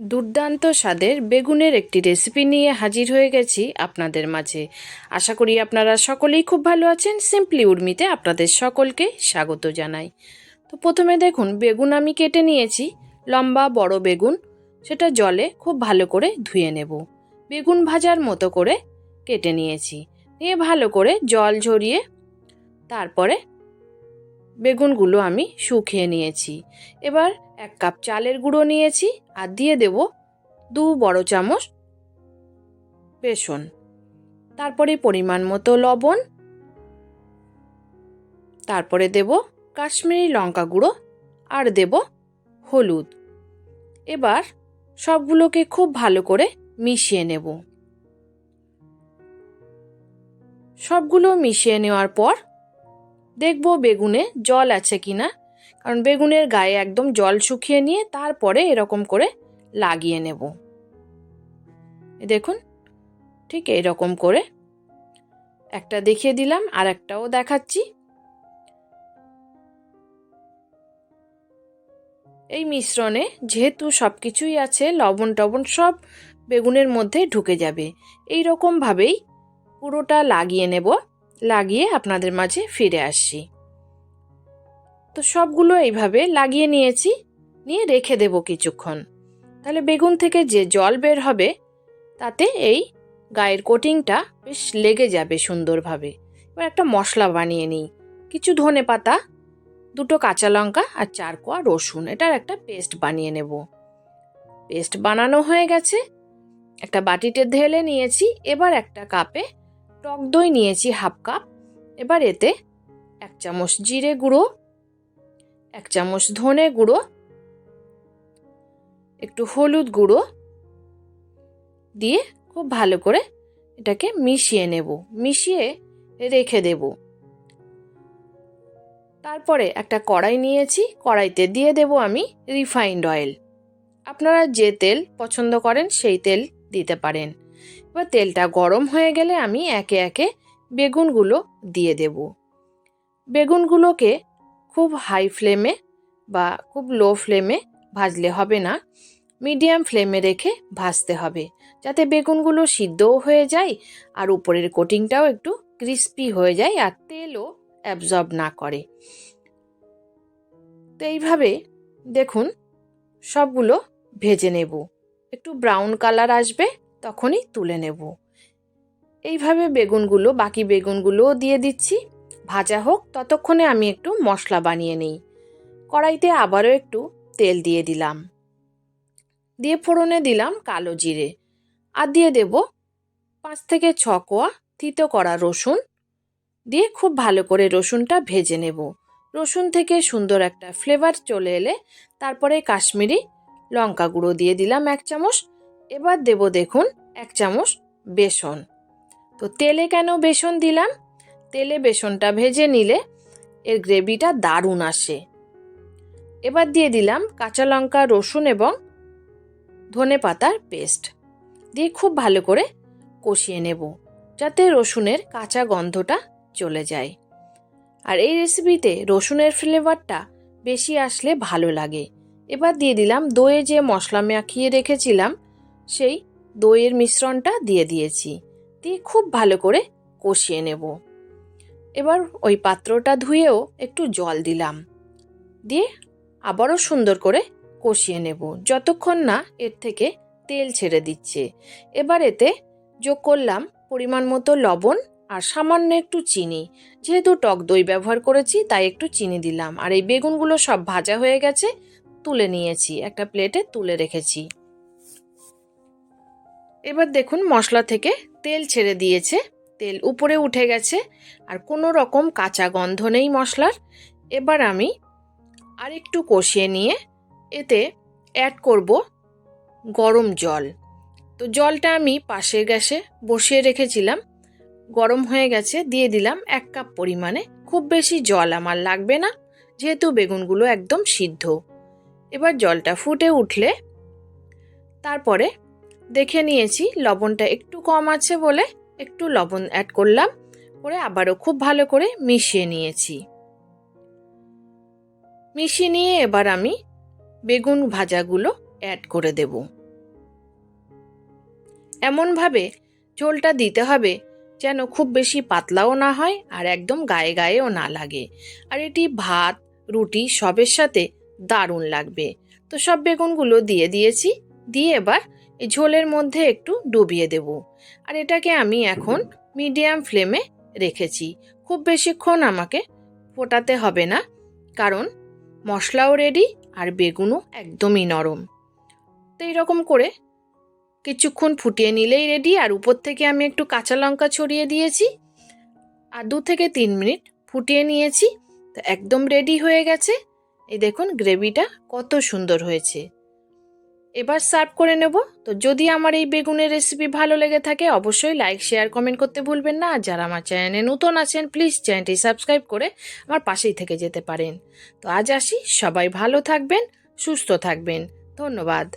দুর্দান্ত স্বাদের বেগুনের একটি রেসিপি নিয়ে হাজির হয়ে গেছি আপনাদের মাঝে। আশা করি আপনারা সকলেই খুব ভালো আছেন। সিম্পলি উর্মিতে আপনাদের সকলকে স্বাগত জানাই। তো প্রথমে দেখুন, বেগুন আমি কেটে নিয়েছি। লম্বা, বড় বেগুন। সেটা জলে খুব ভালো করে ধুয়ে নেব। বেগুন ভাজার মতো করে কেটে নিয়েছি। নিয়ে ভালো করে জল ঝরিয়ে তারপরে বেগুনগুলো আমি শুকিয়ে নিয়েছি। এবার এক কাপ চালের গুঁড়ো নিয়েছি আর দিয়ে দেব দু বড় চামচ বেসন। তারপরে পরিমাণ মতো লবণ। তারপরে দেব কাশ্মীরি লঙ্কা গুঁড়ো আর দেব হলুদ। এবার সবগুলোকে খুব ভালো করে মিশিয়ে নেব। সবগুলো মিশিয়ে নেওয়ার পর দেখব বেগুনে জল আছে কিনা। কারণ বেগুনের গায়ে একদম জল শুকিয়ে নিয়ে তারপরে এরকম করে লাগিয়ে নেব। দেখুন, ঠিক এরকম করে একটা দেখিয়ে দিলাম, আর একটাও দেখাচ্ছি। এই মিশ্রণে যেহেতু সব কিছুই আছে, লবণ টবণ সব বেগুনের মধ্যে ঢুকে যাবে। এই রকমভাবেই পুরোটা লাগিয়ে নেব, লাগিয়ে আপনাদের মাঝে ফিরে আসছি। তো সবগুলো এইভাবে লাগিয়ে নিয়েছি, নিয়ে রেখে দেব কিছুক্ষণ। তাহলে বেগুন থেকে যে জল বের হবে, তাতে এই গায়ের কোটিংটা বেশ লেগে যাবে সুন্দরভাবে। এবার একটা মশলা বানিয়ে নিই। কিছু ধনে পাতা, দুটো কাঁচা লঙ্কা আর চার কোয়া রসুন, এটার একটা পেস্ট বানিয়ে নেব। পেস্ট বানানো হয়ে গেছে। একটা বাটিতে ঢেলে নিয়েছি, এবার একটা কাপে টক দই নিয়েছি হাফ কাপ। এবার এতে এক চামচ জিরে গুঁড়ো এক চামচ ধনে গুঁড়ো, একটু হলুদ গুঁড়ো দিয়ে খুব ভালো করে এটাকে মিশিয়ে নেব, মিশিয়ে রেখে দেব। তারপরে একটা কড়াই নিয়েছি, কড়াইতে দিয়ে দেব আমি রিফাইন্ড অয়েল। আপনারা যে তেল পছন্দ করেন সেই তেল দিতে পারেন। এবার তেলটা গরম হয়ে গেলে আমি একে একে বেগুনগুলো দিয়ে দেব। বেগুনগুলোকে খুব হাই ফ্লেমে বা খুব লো ফ্লেমে ভাজলে হবে না। মিডিয়াম ফ্লেমে রেখে ভাজতে হবে। যাতে বেগুনগুলো সিদ্ধও হয়ে যায় আর উপরের কোটিংটাও একটু ক্রিস্পি হয়ে যায় আর তেলও অ্যাবজর্ব না করে। তো এইভাবে দেখুন সবগুলো ভেজে নেব। একটু ব্রাউন কালার আসবে, তখনই তুলে নেব। এইভাবে বেগুনগুলো, বাকি বেগুনগুলোও দিয়ে দিচ্ছি। ভাজা হোক, ততক্ষণে আমি একটু মশলা বানিয়ে নিই। কড়াইতে আবারও একটু তেল দিয়ে দিলাম। দিয়ে ফোড়নে দিলাম কালো জিরে। আর দিয়ে দেব পাঁচ থেকে ছ কোয়া তিতো করা রসুন। দিয়ে খুব ভালো করে রসুনটা ভেজে নেব। রসুন থেকে সুন্দর একটা ফ্লেভার চলে এলে তারপরে কাশ্মীরি লঙ্কা গুঁড়ো দিয়ে দিলাম এক চামচ। এবার দেব দেখুন এক চামচ বেসন। তো তেলে কেন বেসন দিলাম? তেলে বেসনটা ভেজে নিলে এর গ্রেভিটা দারুণ আসে। এবার দিয়ে দিলাম কাঁচা লঙ্কা, রসুন এবং ধনে পাতার পেস্ট। দিয়ে খুব ভালো করে কষিয়ে নেব যাতে রসুনের কাঁচা গন্ধটা চলে যায়। আর এই রেসিপিতে রসুনের ফ্লেভারটা বেশি আসলে ভালো লাগে। এবার দিয়ে দিলাম দইয়ে যে মশলা মাখিয়ে রেখেছিলাম, সেই দইয়ের মিশ্রণটা দিয়ে দিয়েছি। দিয়ে খুব ভালো করে কষিয়ে নেব। এবার ওই পাত্রটা ধুয়েও একটু জল দিলাম। দিয়ে আবারও সুন্দর করে কষিয়ে নেব। যতক্ষণ না এর থেকে তেল ছেড়ে দিচ্ছে। এবার এতে যোগ করলাম পরিমাণ মতো লবণ আর সামান্য একটু চিনি। যেহেতু টক দই ব্যবহার করেছি, তাই একটু চিনি দিলাম। আর এই বেগুনগুলো সব ভাজা হয়ে গেছে, তুলে নিয়েছি। একটা প্লেটে তুলে রেখেছি। এবার দেখুন মশলা থেকে তেল ছেড়ে দিয়েছে। তেল উপরে উঠে গেছে আর কোনো রকম কাঁচা গন্ধ নেই মশলার। এবার আমি আর একটু কষিয়ে নিয়ে এতে অ্যাড করব গরম জল। তো জলটা আমি পাশের গ্যাসে বসিয়ে রেখেছিলাম। গরম হয়ে গেছে, দিয়ে দিলাম এক কাপ পরিমাণে। খুব বেশি জল আমার লাগবে না, যেহেতু বেগুনগুলো একদম সিদ্ধ। এবার জলটা ফুটে উঠলে তারপরে দেখে নিয়েছি লবণটা একটু কম আছে বলে একটু লবণ অ্যাড করলাম, করে আবারও খুব ভালো করে মিশিয়ে নিয়েছি। মিশিয়ে নিয়ে এবার আমি বেগুন ভাজাগুলো অ্যাড করে দেব। এমনভাবে ঝোলটা দিতে হবে যেন খুব বেশি পাতলাও না হয় আর একদম গায়ে গায়েও না লাগে। আর এটি ভাত, রুটি সবের সাথে দারুণ লাগবে। তো সব বেগুনগুলো দিয়ে দিয়েছি, দিয়ে এবার এই ঝোলের মধ্যে একটু ডুবিয়ে দেব। আর এটাকে আমি এখন মিডিয়াম ফ্লেমে রেখেছি। খুব বেশিক্ষণ আমাকে ফোটাতে হবে না, কারণ মশলাও রেডি আর বেগুনও একদমই নরম। তো এইরকম করে কিছুক্ষণ ফুটিয়ে নিলেই রেডি আর উপর থেকে আমি একটু কাঁচা লঙ্কা ছড়িয়ে দিয়েছি। আর দু থেকে তিন মিনিট ফুটিয়ে নিয়েছি। তো একদম রেডি হয়ে গেছে। এই দেখুন গ্রেভিটা কত সুন্দর হয়েছে। এবার সার্ভ করে নেব। তো যদি আমার এই বেগুনের রেসিপি ভালো লেগে থাকে, অবশ্যই লাইক শেয়ার কমেন্ট করতে ভুলবেন না। আর যারা আমার চ্যানেলে নতুন আছেন প্লিজ চ্যানেলটি সাবস্ক্রাইব করে আমার পাশেই থেকে যেতে পারেন। তো আজ আসি। সবাই ভালো থাকবেন, সুস্থ থাকবেন। ধন্যবাদ।